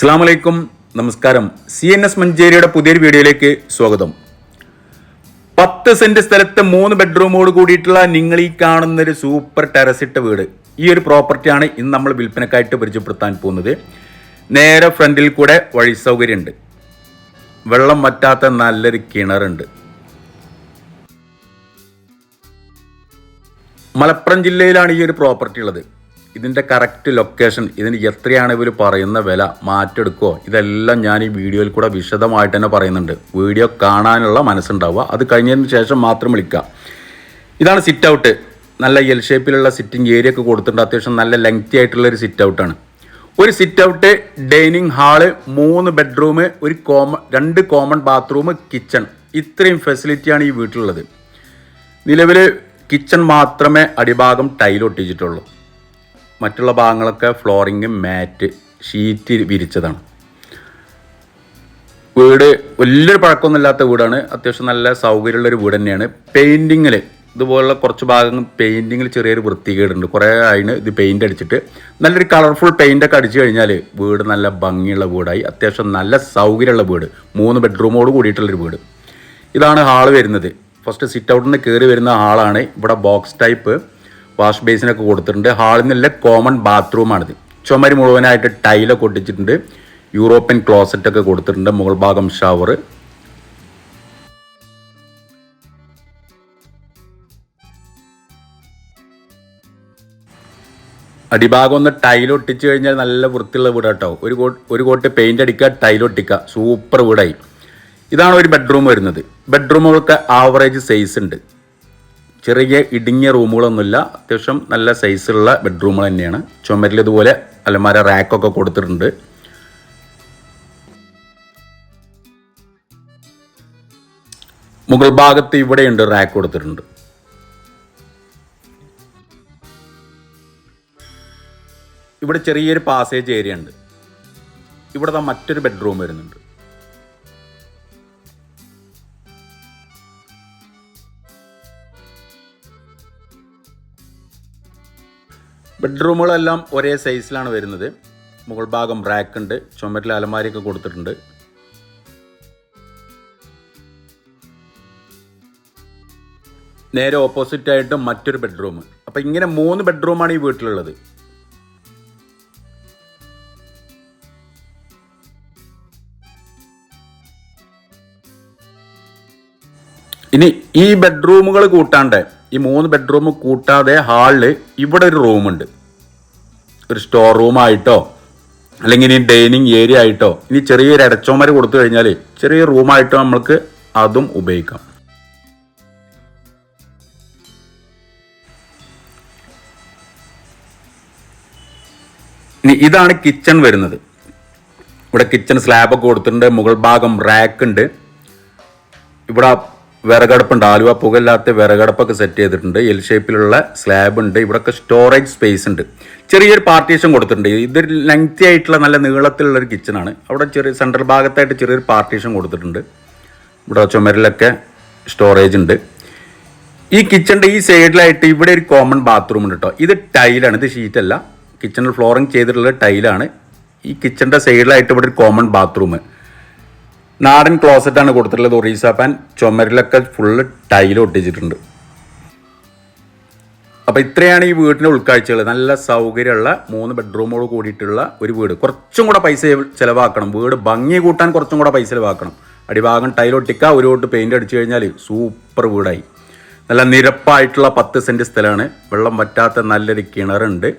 അസ്സാം വലൈക്കും നമസ്കാരം. സി എൻ എസ് മഞ്ചേരിയുടെ പുതിയൊരു വീഡിയോയിലേക്ക് സ്വാഗതം. പത്ത് സെന്റ് സ്ഥലത്ത് മൂന്ന് ബെഡ്റൂമോട് കൂടിയിട്ടുള്ള നിങ്ങൾ ഈ കാണുന്ന ഒരു സൂപ്പർ ടെറസിട്ട വീട്. ഈ ഒരു പ്രോപ്പർട്ടിയാണ് ഇന്ന് നമ്മൾ വിൽപ്പനക്കായിട്ട് പരിചയപ്പെടുത്താൻ പോകുന്നത്. നേരെ ഫ്രണ്ടിൽ കൂടെ വഴി സൗകര്യമുണ്ട് വെള്ളം വറ്റാത്ത നല്ലൊരു കിണറുണ്ട്. മലപ്പുറം ജില്ലയിലാണ് ഈ ഒരു പ്രോപ്പർട്ടി ഉള്ളത്. ഇതിന്റെ കറക്റ്റ് ലൊക്കേഷൻ ഇതിന് എത്രയാണ് ഇവർ പറയുന്ന വില മാറ്റെടുക്കുമോ ഇതെല്ലാം ഞാൻ ഈ വീഡിയോയിൽ കൂടെ വിശദമായിട്ട് തന്നെ പറയുന്നുണ്ട്. വീഡിയോ കാണാനുള്ള മനസ്സുണ്ടാവുക. അത് കഴിഞ്ഞതിന് ശേഷം മാത്രം വിളിക്കുക. ഇതാണ് സിറ്റ് ഔട്ട് നല്ല എൽ ഷേപ്പിലുള്ള സിറ്റിംഗ് ഏരിയ ഒക്കെ കൊടുത്തിട്ടുണ്ട്. അത്യാവശ്യം നല്ല ലെങ്തി ആയിട്ടുള്ള ഒരു സിറ്റ് ഔട്ടാണ് ഒരു സിറ്റ് ഔട്ട് ഡൈനിങ് ഹാൾ മൂന്ന് ബെഡ്റൂം ഒരു കോമൺ രണ്ട് കോമൺ ബാത്റൂം കിച്ചൺ ഇത്രയും ഫെസിലിറ്റിയാണ് ഈ വീട്ടിലുള്ളത്. നിലവിൽ കിച്ചൺ മാത്രമേ അടിഭാഗം ടൈൽ ഒട്ടിച്ചിട്ടുള്ളൂ. മറ്റുള്ള ഭാഗങ്ങളൊക്കെ ഫ്ലോറിങ് മാറ്റ് ഷീറ്റ് വിരിച്ചതാണ്. വീട് വലിയൊരു പഴക്കമൊന്നുമില്ലാത്ത വീടാണ്. അത്യാവശ്യം നല്ല സൗകര്യമുള്ളൊരു വീട് തന്നെയാണ്. പെയിന്റിങ്ങിൽ ഇതുപോലുള്ള കുറച്ച് ഭാഗങ്ങൾ പെയിന്റിങ്ങിൽ ചെറിയൊരു വൃത്തികേടുണ്ട്. കുറേ അതിന് ഇത് പെയിന്റ് അടിച്ചിട്ട് നല്ലൊരു കളർഫുൾ പെയിന്റൊക്കെ അടിച്ചു കഴിഞ്ഞാൽ വീട് നല്ല ഭംഗിയുള്ള വീടായി. അത്യാവശ്യം നല്ല സൗകര്യമുള്ള വീട്. മൂന്ന് ബെഡ്റൂമോട് കൂടിയിട്ടുള്ളൊരു വീട്. ഇതാണ് ഹാൾ വരുന്നത്. ഫസ്റ്റ് സിറ്റ് ഔട്ടിൽ നിന്ന് കയറി വരുന്ന ഹാളാണ്. ഇവിടെ ബോക്സ് ടൈപ്പ് വാഷ് ബേസിനൊക്കെ കൊടുത്തിട്ടുണ്ട്. ഹാളിൽ നിന്നുള്ള കോമൺ ബാത്റൂമാണിത് ചുമരി മുഴുവനായിട്ട് ടൈലൊക്കെ ഒട്ടിച്ചിട്ടുണ്ട്. യൂറോപ്യൻ ക്ലോസറ്റ് ഒക്കെ കൊടുത്തിട്ടുണ്ട് മുകൾ ഭാഗം ഷവർ അടിഭാഗം ഒന്ന് ടൈൽ ഒട്ടിച്ചു കഴിഞ്ഞാൽ നല്ല വൃത്തിയുള്ള വീട് കേട്ടോ ഒരു കോട്ട് ഒരു കോട്ട് പെയിന്റ് അടിക്കുക ടൈൽ ഒട്ടിക്കുക. സൂപ്പർ വീടായി. ഇതാണ് ഒരു ബെഡ്റൂം വരുന്നത്. ബെഡ്റൂമുകൾക്ക് ആവറേജ് സൈസ് ഉണ്ട്. ചെറിയ ഇടുങ്ങിയ റൂമുകളൊന്നുമില്ല. അത്യാവശ്യം നല്ല സൈസുള്ള ബെഡ്റൂമുകൾ തന്നെയാണ്. ചുമരിൽ ഇതുപോലെ അലമാര റാക്കൊക്കെ കൊടുത്തിട്ടുണ്ട്. മുകൾ ഭാഗത്ത് ഇവിടെയുണ്ട് റാക്ക് കൊടുത്തിട്ടുണ്ട്. ഇവിടെ ചെറിയൊരു പാസേജ് ഏരിയ ഉണ്ട്. ഇവിടെ മറ്റൊരു ബെഡ്റൂം വരുന്നുണ്ട്. ബെഡ്റൂമുകളെല്ലാം ഒരേ സൈസിലാണ് വരുന്നത്. മുകൾ ഭാഗം റാക്ക് ഉണ്ട്. ചുമരിൽ അലമാരിയൊക്കെ കൊടുത്തിട്ടുണ്ട്. നേരെ ഓപ്പോസിറ്റ് ആയിട്ട് മറ്റൊരു ബെഡ്റൂം അപ്പം ഇങ്ങനെ മൂന്ന് ബെഡ്റൂമാണ് ഈ വീട്ടിലുള്ളത്. ഇനി ഈ ബെഡ്റൂമുകൾ കൂട്ടാണ്ട് ഈ മൂന്ന് ബെഡ്റൂം കൂട്ടാതെ ഹാളിൽ ഇവിടെ ഒരു റൂമുണ്ട് ഒരു സ്റ്റോർ റൂമായിട്ടോ അല്ലെങ്കിൽ ഇനി ഡൈനിങ് ഏരിയ ആയിട്ടോ ഇനി ചെറിയൊരു ഇടച്ചോമര കൊടുത്തു കഴിഞ്ഞാൽ ചെറിയ റൂമായിട്ടോ നമ്മൾക്ക് അതും ഉപയോഗിക്കാം. ഇനി ഇതാണ് കിച്ചൺ വരുന്നത്. ഇവിടെ കിച്ചൺ സ്ലാബൊക്കെ കൊടുത്തിട്ടുണ്ട് മുകൾ ഭാഗം റാക്ക് ഉണ്ട്. ഇവിടെ വിറകടുപ്പുണ്ട്. ആലുവ പുകയില്ലാത്ത വിറകടുപ്പൊക്കെ സെറ്റ് ചെയ്തിട്ടുണ്ട്. എൽ ഷേപ്പിലുള്ള സ്ലാബ് ഉണ്ട്. ഇവിടെയൊക്കെ സ്റ്റോറേജ് സ്പേസ് ഉണ്ട്. ചെറിയൊരു പാർട്ടീഷൻ കൊടുത്തിട്ടുണ്ട്. ഇതൊരു ലെങ്തി ആയിട്ടുള്ള നല്ല നീളത്തിലുള്ള ഒരു കിച്ചണാണ് അവിടെ ചെറിയ സെൻട്രൽ ഭാഗത്തായിട്ട് ചെറിയൊരു പാർട്ടീഷൻ കൊടുത്തിട്ടുണ്ട്. ഇവിടെ ചുമരിലൊക്കെ സ്റ്റോറേജ് ഉണ്ട്. ഈ കിച്ചണിന്റെ ഈ സൈഡിലായിട്ട് ഇവിടെ ഒരു കോമൺ ബാത്റൂം ഉണ്ട് കേട്ടോ ഇത് ടൈലാണ് ഇത് ഷീറ്റല്ല കിച്ചണിൽ ഫ്ലോറിങ് ചെയ്തിട്ടുള്ള ടൈലാണ് ഈ കിച്ചണിന്റെ സൈഡിലായിട്ട് ഇവിടെ ഒരു കോമൺ ബാത്റൂം നാടൻ ക്ലോസറ്റാണ് കൊടുത്തിട്ടുള്ളത് ഒറീസ പാൻ ചുമരിലൊക്കെ ഫുള്ള് ടൈൽ ഒട്ടിച്ചിട്ടുണ്ട്. അപ്പോൾ ഇത്രയാണ് ഈ വീടിന്റെ ഉൾക്കാഴ്ചകൾ നല്ല സൗകര്യമുള്ള മൂന്ന് ബെഡ്റൂമോട് കൂടിയിട്ടുള്ള ഒരു വീട്. കുറച്ചും കൂടെ പൈസ ചിലവാക്കണം. വീട് ഭംഗി കൂട്ടാൻ കുറച്ചും കൂടെ പൈസ ചിലവാക്കണം. അടിഭാഗം ടൈൽ ഒട്ടിക്കുക ഒരു തൊട്ട് പെയിന്റ് അടിച്ചു കഴിഞ്ഞാൽ സൂപ്പർ വീടായി. നല്ല നിരപ്പായിട്ടുള്ള പത്ത് സെന്റ് സ്ഥലമാണ്. വെള്ളം വറ്റാത്ത നല്ലൊരു കിണറുണ്ട്.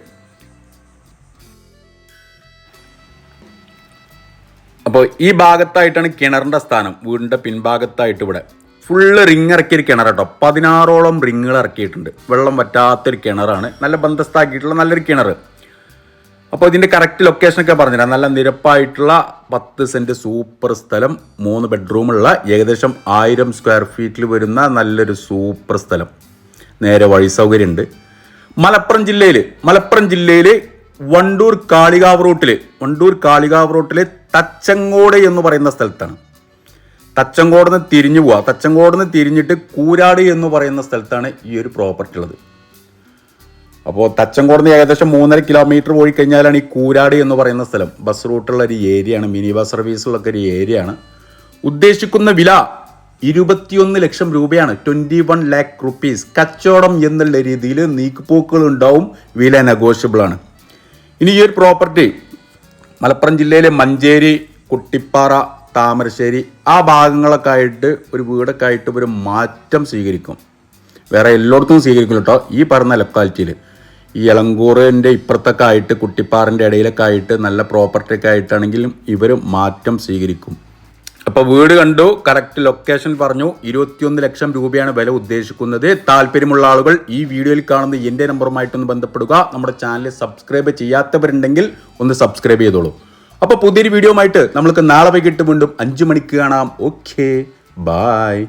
അപ്പോൾ ഈ ഭാഗത്തായിട്ടാണ് കിണറിന്റെ സ്ഥാനം. വീടിന്റെ പിൻഭാഗത്തായിട്ട് ഇവിടെ. ഫുള്ള് റിങ് ഇറക്കിയൊരു കിണർ കേട്ടോ. പതിനാറോളം റിങ്ങുകൾ ഇറക്കിയിട്ടുണ്ട്. വെള്ളം വറ്റാത്തൊരു കിണറാണ്. നല്ല ബന്ധസ്ഥാക്കിയിട്ടുള്ള നല്ലൊരു കിണർ അപ്പോൾ ഇതിന്റെ കറക്റ്റ് ലൊക്കേഷനൊക്കെ പറഞ്ഞുതരാം. നല്ല നിരപ്പായിട്ടുള്ള പത്ത് സെന്റ് സൂപ്പർ സ്ഥലം മൂന്ന് ബെഡ്റൂമുള്ള ഏകദേശം ആയിരം സ്ക്വയർ ഫീറ്റിൽ വരുന്ന നല്ലൊരു സൂപ്പർ സ്ഥലം. നേരെ വഴി സൗകര്യമുണ്ട്. മലപ്പുറം ജില്ലയിൽ മലപ്പുറം ജില്ലയിൽ വണ്ടൂർ കാളികാവ് റൂട്ടിൽ വണ്ടൂർ കാളികാവ് റൂട്ടിൽ തച്ചങ്കോട് എന്ന് പറയുന്ന സ്ഥലത്താണ്. തച്ചങ്കോട് നിന്ന് തിരിഞ്ഞു പോവുക തച്ചങ്കോട് നിന്ന് തിരിഞ്ഞിട്ട് കൂരാട് എന്ന് പറയുന്ന സ്ഥലത്താണ് ഈ ഒരു പ്രോപ്പർട്ടി ഉള്ളത്. അപ്പോൾ തച്ചങ്കോടുന്ന് ഏകദേശം മൂന്നര കിലോമീറ്റർ പോയി കഴിഞ്ഞാലാണ് ഈ കൂരാട് എന്ന് പറയുന്ന സ്ഥലം. ബസ് റൂട്ടുള്ള ഒരു ഏരിയയാണ് മിനി ബസ് സർവീസുകളൊക്കെ ഒരു ഏരിയയാണ് ഉദ്ദേശിക്കുന്ന വില ഇരുപത്തിയൊന്ന് ലക്ഷം രൂപയാണ്. Twenty one lakh rupees. കച്ചവടം എന്നുള്ള രീതിയിൽ നീക്കുപോക്കുകൾ ഉണ്ടാവും. വില നെഗോഷ്യബിൾ ആണ്. ഇനി ഈ ഒരു പ്രോപ്പർട്ടി മലപ്പുറം ജില്ലയിലെ മഞ്ചേരി കുട്ടിപ്പാറ താമരശ്ശേരി ആ ഭാഗങ്ങളൊക്കെ ആയിട്ട് ഒരു വീടൊക്കെ ആയിട്ട് ഒരു മാറ്റം സ്വീകരിക്കും. വേറെ എല്ലായിടത്തും സ്വീകരിക്കും കേട്ടോ. ഈ പറഞ്ഞ ലൊക്കാലിറ്റിയിൽ ഈ ഇളങ്കൂറിന്റെ ഇപ്പുറത്തൊക്കെ ആയിട്ട് കുട്ടിപ്പാറിന്റെ ഇടയിലൊക്കെ ആയിട്ട് നല്ല പ്രോപ്പർട്ടിയൊക്കെ ആയിട്ടാണെങ്കിലും ഇവർ മാറ്റം സ്വീകരിക്കും. അപ്പോൾ വീട് കണ്ടു കറക്റ്റ് ലൊക്കേഷൻ പറഞ്ഞു. ഇരുപത്തിയൊന്ന് ലക്ഷം രൂപയാണ് വില ഉദ്ദേശിക്കുന്നത്. താല്പര്യമുള്ള ആളുകൾ ഈ വീഡിയോയിൽ കാണുന്ന എന്റെ നമ്പറുമായിട്ടൊന്ന് ബന്ധപ്പെടുക. നമ്മുടെ ചാനൽ സബ്സ്ക്രൈബ് ചെയ്യാത്തവരുണ്ടെങ്കിൽ ഒന്ന് സബ്സ്ക്രൈബ് ചെയ്തോളൂ. അപ്പോൾ പുതിയൊരു വീഡിയോ ആയിട്ട് നമ്മൾക്ക് നാളെ വൈകിട്ട് വീണ്ടും അഞ്ച് മണിക്ക് കാണാം. Okay bye